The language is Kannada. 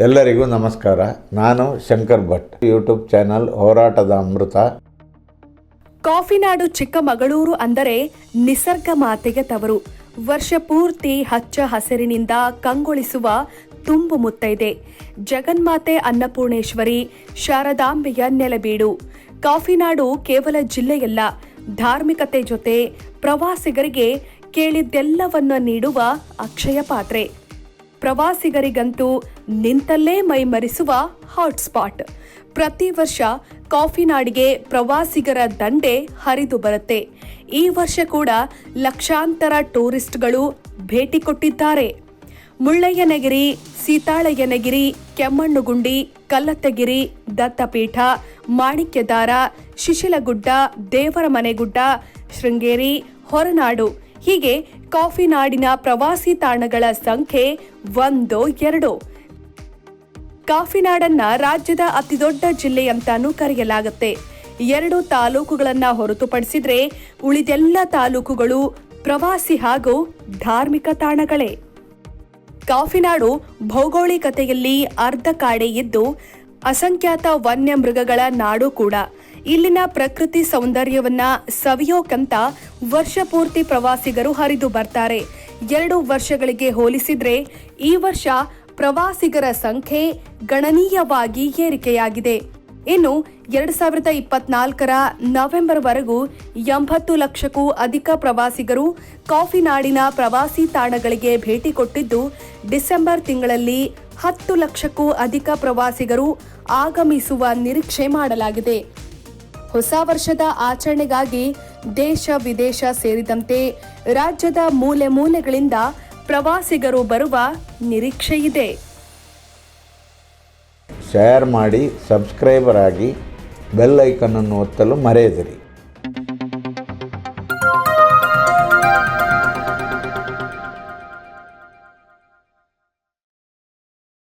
ಎಲ್ಲರಿಗೂ ನಮಸ್ಕಾರ. ನಾನು ಶಂಕರ್ ಭಟ್. ಯೂಟ್ಯೂಬ್ ಚಾನಲ್ ಹೋರಾಟದ ಅಮೃತ. ಕಾಫಿನಾಡು ಚಿಕ್ಕಮಗಳೂರು ಅಂದರೆ ನಿಸರ್ಗ ಮಾತೆಗೆ ತವರು. ವರ್ಷ ಪೂರ್ತಿ ಹಚ್ಚ ಹಸಿರಿನಿಂದ ಕಂಗೊಳಿಸುವ ತುಂಬು ಮುತ್ತೈದೆ ಜಗನ್ಮಾತೆ ಅನ್ನಪೂರ್ಣೇಶ್ವರಿ ಶಾರದಾಂಬೆಯ ನೆಲಬೀಡು. ಕಾಫಿನಾಡು ಕೇವಲ ಜಿಲ್ಲೆಯಲ್ಲ, ಧಾರ್ಮಿಕತೆ ಜೊತೆ ಪ್ರವಾಸಿಗರಿಗೆ ಕೇಳಿದ್ದೆಲ್ಲವನ್ನ ನೀಡುವ ಅಕ್ಷಯ ಪಾತ್ರೆ. ಪ್ರವಾಸಿಗರಿಗಂತೂ ನಿಂತಲ್ಲೇ ಮೈಮರಿಸುವ ಹಾಟ್ಸ್ಪಾಟ್. ಪ್ರತಿ ವರ್ಷ ಕಾಫಿನಾಡಿಗೆ ಪ್ರವಾಸಿಗರ ದಂಡೆ ಹರಿದು ಬರುತ್ತೆ. ಈ ವರ್ಷ ಕೂಡ ಲಕ್ಷಾಂತರ ಟೂರಿಸ್ಟ್ಗಳು ಭೇಟಿ ಕೊಟ್ಟಿದ್ದಾರೆ. ಮುಳ್ಳಯ್ಯನಗಿರಿ, ಸೀತಾಳಯ್ಯನಗಿರಿ, ಕೆಮ್ಮಣ್ಣುಗುಂಡಿ, ಕಲ್ಲತ್ತಗಿರಿ, ದತ್ತಪೀಠ ಮಾಣಿಕ್ಯದಾರ ಶಿಶಿಲಗುಡ್ಡ, ದೇವರಮನೆಗುಡ್ಡ, ಶೃಂಗೇರಿ, ಹೊರನಾಡು ಹೀಗೆ ಕಾಫಿ ನಾಡಿನ ಪ್ರವಾಸಿ ತಾಣಗಳ ಸಂಖ್ಯೆ ಒಂದೋ, ಎರಡೋ. ಕಾಫಿನಾಡನ್ನ ರಾಜ್ಯದ ಅತಿದೊಡ್ಡ ಜಿಲ್ಲೆಯಂತಾನೂ ಕರೆಯಲಾಗುತ್ತೆ. ಎರಡು ತಾಲೂಕುಗಳನ್ನ ಹೊರತುಪಡಿಸಿದ್ರೆ ಉಳಿದೆಲ್ಲ ತಾಲೂಕುಗಳು ಪ್ರವಾಸಿ ಹಾಗೂ ಧಾರ್ಮಿಕ ತಾಣಗಳೇ. ಕಾಫಿನಾಡು ಭೌಗೋಳಿಕತೆಯಲ್ಲಿ ಅರ್ಧ ಕಾಡೆ ಇದ್ದು ಅಸಂಖ್ಯಾತ ವನ್ಯ ಮೃಗಗಳ ನಾಡು ಕೂಡ. ಇಲ್ಲಿನ ಪ್ರಕೃತಿ ಸೌಂದರ್ಯವನ್ನ ಸವಿಯೋಕಂತ ವರ್ಷ ಪೂರ್ತಿ ಪ್ರವಾಸಿಗರು ಹರಿದು ಬರ್ತಾರೆ. ಎರಡು ವರ್ಷಗಳಿಗೆ ಹೋಲಿಸಿದ್ರೆ ಈ ವರ್ಷ ಪ್ರವಾಸಿಗರ ಸಂಖ್ಯೆ ಗಣನೀಯವಾಗಿ ಏರಿಕೆಯಾಗಿದೆ. ಇನ್ನು ಎರಡ್ ಸಾವಿರದ ಇಪ್ಪತ್ನಾಲ್ಕರ ನವೆಂಬರ್ವರೆಗೂ ಎಂಬತ್ತು ಲಕ್ಷಕ್ಕೂ ಅಧಿಕ ಪ್ರವಾಸಿಗರು ಕಾಫಿ ನಾಡಿನ ಪ್ರವಾಸಿ ತಾಣಗಳಿಗೆ ಭೇಟಿ ಕೊಟ್ಟಿದ್ದು, ಡಿಸೆಂಬರ್ ತಿಂಗಳಲ್ಲಿ ಹತ್ತು ಲಕ್ಷಕ್ಕೂ ಅಧಿಕ ಪ್ರವಾಸಿಗರು ಆಗಮಿಸುವ ನಿರೀಕ್ಷೆ ಮಾಡಲಾಗಿದೆ. ಹೊಸ ವರ್ಷದ ಆಚರಣೆಗಾಗಿ ದೇಶ ವಿದೇಶ ಸೇರಿದಂತೆ ರಾಜ್ಯದ ಮೂಲೆ ಮೂಲೆಗಳಿಂದ ಪ್ರವಾಸಿಗರು ಬರುವ ನಿರೀಕ್ಷೆ ಇದೆ ಶೇರ್ ಮಾಡಿ ಸಬ್ಸ್ಕ್ರೈಬರ್ ಆಗಿ ಬೆಲ್ ಐಕನನ್ನು ಒತ್ತಲು ಮರೆಯದಿರಿ.